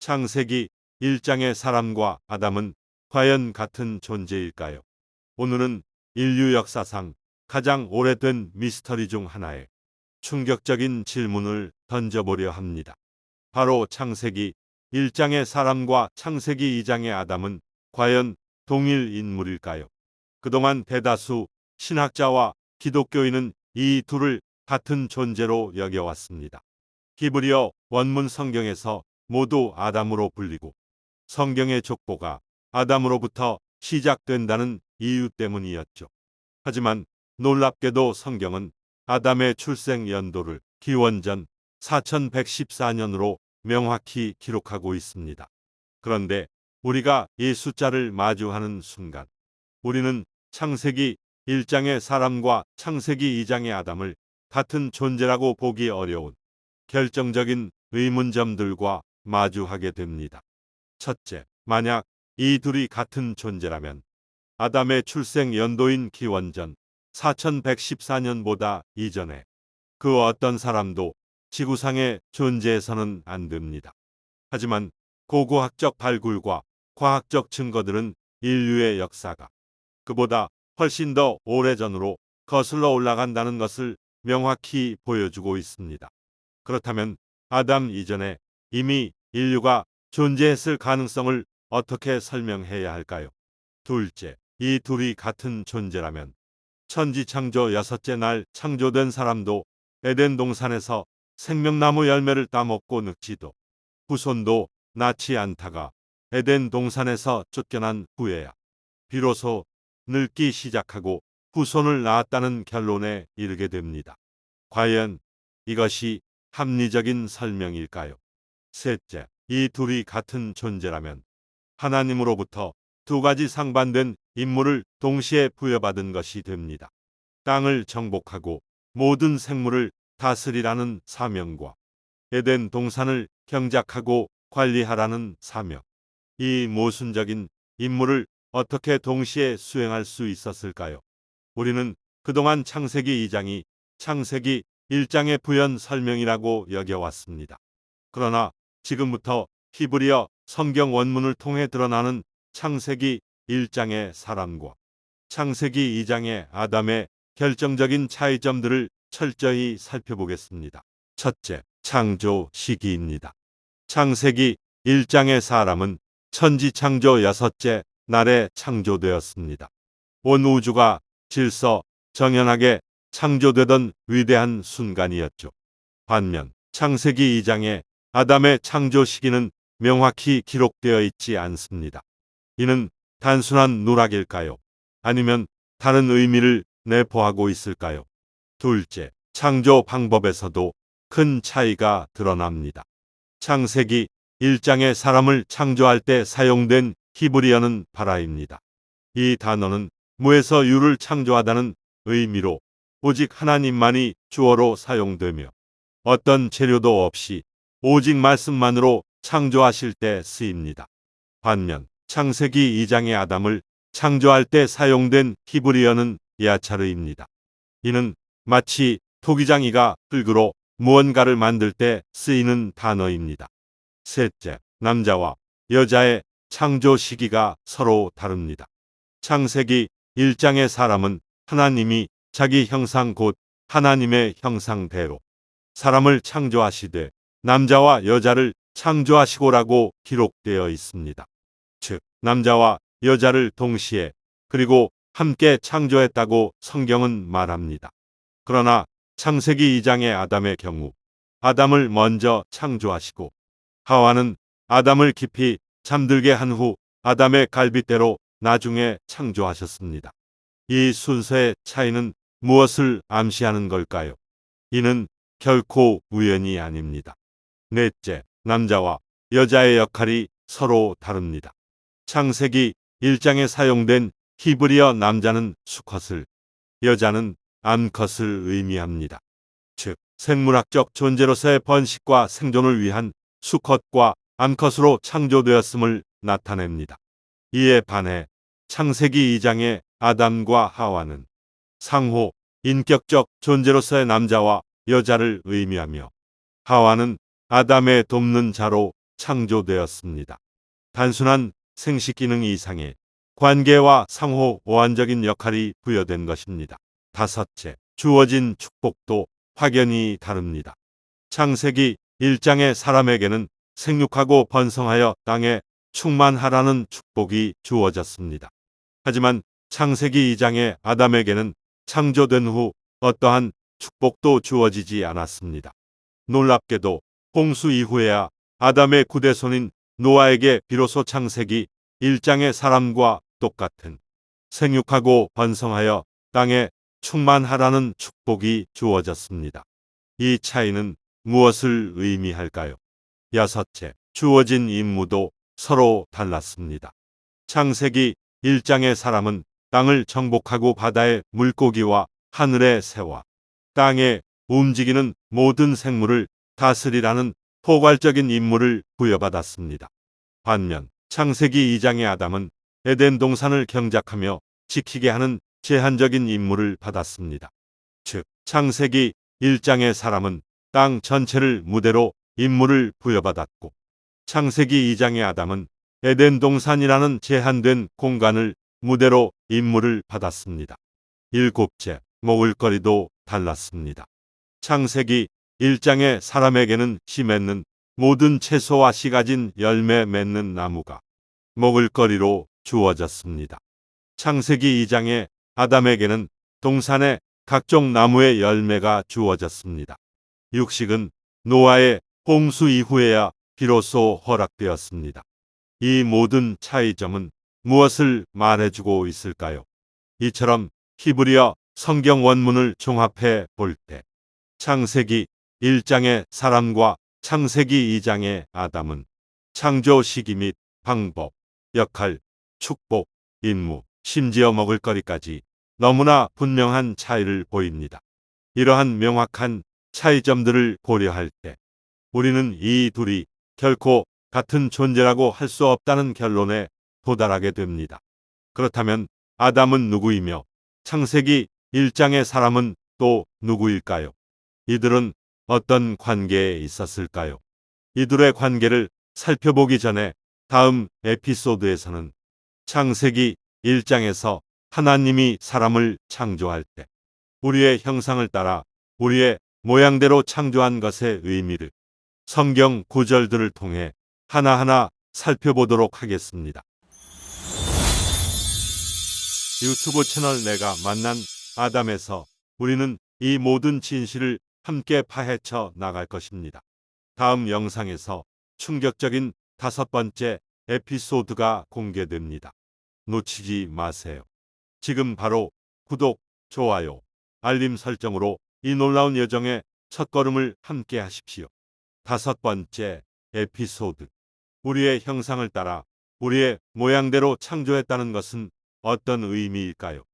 창세기 1장의 사람과 아담은 과연 같은 존재일까요? 오늘은 인류 역사상 가장 오래된 미스터리 중 하나에 충격적인 질문을 던져보려 합니다. 바로 창세기 1장의 사람과 창세기 2장의 아담은 과연 동일 인물일까요? 그동안 대다수 신학자와 기독교인은 이 둘을 같은 존재로 여겨왔습니다. 히브리어 원문 성경에서 모두 아담으로 불리고 성경의 족보가 아담으로부터 시작된다는 이유 때문이었죠. 하지만 놀랍게도 성경은 아담의 출생 연도를 기원전 4114년으로 명확히 기록하고 있습니다. 그런데 우리가 이 숫자를 마주하는 순간 우리는 창세기 1장의 사람과 창세기 2장의 아담을 같은 존재라고 보기 어려운 결정적인 의문점들과 마주하게 됩니다. 첫째, 만약 이 둘이 같은 존재라면 아담의 출생 연도인 기원전 4114년보다 이전에 그 어떤 사람도 지구상에 존재해서는 안 됩니다. 하지만 고고학적 발굴과 과학적 증거들은 인류의 역사가 그보다 훨씬 더 오래전으로 거슬러 올라간다는 것을 명확히 보여주고 있습니다. 그렇다면 아담 이전에 이미 인류가 존재했을 가능성을 어떻게 설명해야 할까요? 둘째, 이 둘이 같은 존재라면 천지창조 여섯째 날 창조된 사람도 에덴 동산에서 생명나무 열매를 따먹고 늙지도 후손도 낳지 않다가 에덴 동산에서 쫓겨난 후에야 비로소 늙기 시작하고 후손을 낳았다는 결론에 이르게 됩니다. 과연 이것이 합리적인 설명일까요? 셋째, 이 둘이 같은 존재라면 하나님으로부터 두 가지 상반된 임무를 동시에 부여받은 것이 됩니다. 땅을 정복하고 모든 생물을 다스리라는 사명과 에덴 동산을 경작하고 관리하라는 사명. 이 모순적인 임무를 어떻게 동시에 수행할 수 있었을까요? 우리는 그동안 창세기 2장이 창세기 1장의 부연 설명이라고 여겨왔습니다. 그러나 지금부터 히브리어 성경 원문을 통해 드러나는 창세기 1장의 사람과 창세기 2장의 아담의 결정적인 차이점들을 철저히 살펴보겠습니다. 첫째, 창조 시기입니다. 창세기 1장의 사람은 천지 창조 여섯째 날에 창조되었습니다. 온 우주가 질서 정연하게 창조되던 위대한 순간이었죠. 반면 창세기 2장의 아담의 창조 시기는 명확히 기록되어 있지 않습니다. 이는 단순한 누락일까요? 아니면 다른 의미를 내포하고 있을까요? 둘째, 창조 방법에서도 큰 차이가 드러납니다. 창세기 1장의 사람을 창조할 때 사용된 히브리어는 바라입니다. 이 단어는 무에서 유를 창조하다는 의미로 오직 하나님만이 주어로 사용되며 어떤 재료도 없이 오직 말씀만으로 창조하실 때 쓰입니다. 반면 창세기 2장의 아담을 창조할 때 사용된 히브리어는 야차르입니다. 이는 마치 토기장이가 흙으로 무언가를 만들 때 쓰이는 단어입니다. 셋째, 남자와 여자의 창조 시기가 서로 다릅니다. 창세기 1장의 사람은 하나님이 자기 형상 곧 하나님의 형상대로 사람을 창조하시되 남자와 여자를 창조하시고라고 기록되어 있습니다. 즉, 남자와 여자를 동시에 그리고 함께 창조했다고 성경은 말합니다. 그러나 창세기 2장의 아담의 경우 아담을 먼저 창조하시고 하와는 아담을 깊이 잠들게 한 후 아담의 갈빗대로 나중에 창조하셨습니다. 이 순서의 차이는 무엇을 암시하는 걸까요? 이는 결코 우연이 아닙니다. 넷째, 남자와 여자의 역할이 서로 다릅니다. 창세기 1장에 사용된 히브리어 남자는 수컷을, 여자는 암컷을 의미합니다. 즉, 생물학적 존재로서의 번식과 생존을 위한 수컷과 암컷으로 창조되었음을 나타냅니다. 이에 반해 창세기 2장의 아담과 하와는 상호 인격적 존재로서의 남자와 여자를 의미하며 하와는 아담의 돕는 자로 창조되었습니다. 단순한 생식 기능 이상의 관계와 상호 보완적인 역할이 부여된 것입니다. 다섯째, 주어진 축복도 확연히 다릅니다. 창세기 1장의 사람에게는 생육하고 번성하여 땅에 충만하라는 축복이 주어졌습니다. 하지만 창세기 2장의 아담에게는 창조된 후 어떠한 축복도 주어지지 않았습니다. 놀랍게도 홍수 이후에야 아담의 구대손인 노아에게 비로소 창세기 1장의 사람과 똑같은 생육하고 번성하여 땅에 충만하라는 축복이 주어졌습니다. 이 차이는 무엇을 의미할까요? 여섯째, 주어진 임무도 서로 달랐습니다. 창세기 1장의 사람은 땅을 정복하고 바다의 물고기와 하늘의 새와 땅에 움직이는 모든 생물을 다스리라는 포괄적인 임무를 부여받았습니다. 반면 창세기 2장의 아담은 에덴 동산을 경작하며 지키게 하는 제한적인 임무를 받았습니다. 즉, 창세기 1장의 사람은 땅 전체를 무대로 임무를 부여받았고 창세기 2장의 아담은 에덴 동산이라는 제한된 공간을 무대로 임무를 받았습니다. 일곱째, 먹을 거리도 달랐습니다. 창세기 1장의 사람에게는 씨 맺는 모든 채소와 씨 가진 열매 맺는 나무가 먹을거리로 주어졌습니다. 창세기 2장의 아담에게는 동산의 각종 나무의 열매가 주어졌습니다. 육식은 노아의 홍수 이후에야 비로소 허락되었습니다. 이 모든 차이점은 무엇을 말해주고 있을까요? 이처럼 히브리어 성경 원문을 종합해 볼 때 창세기 1장의 사람과 창세기 2장의 아담은 창조 시기 및 방법, 역할, 축복, 임무, 심지어 먹을거리까지 너무나 분명한 차이를 보입니다. 이러한 명확한 차이점들을 고려할 때 우리는 이 둘이 결코 같은 존재라고 할 수 없다는 결론에 도달하게 됩니다. 그렇다면 아담은 누구이며 창세기 1장의 사람은 또 누구일까요? 이들은 어떤 관계에 있었을까요? 이들의 관계를 살펴보기 전에 다음 에피소드에서는 창세기 1장에서 하나님이 사람을 창조할 때 우리의 형상을 따라 우리의 모양대로 창조한 것의 의미를 성경 구절들을 통해 하나하나 살펴보도록 하겠습니다. 유튜브 채널 내가 만난 아담에서 우리는 이 모든 진실을 함께 파헤쳐 나갈 것입니다. 다음 영상에서 충격적인 다섯 번째 에피소드가 공개됩니다. 놓치지 마세요. 지금 바로 구독, 좋아요, 알림 설정으로 이 놀라운 여정의 첫걸음을 함께 하십시오. 다섯 번째 에피소드. 우리의 형상을 따라 우리의 모양대로 창조했다는 것은 어떤 의미일까요?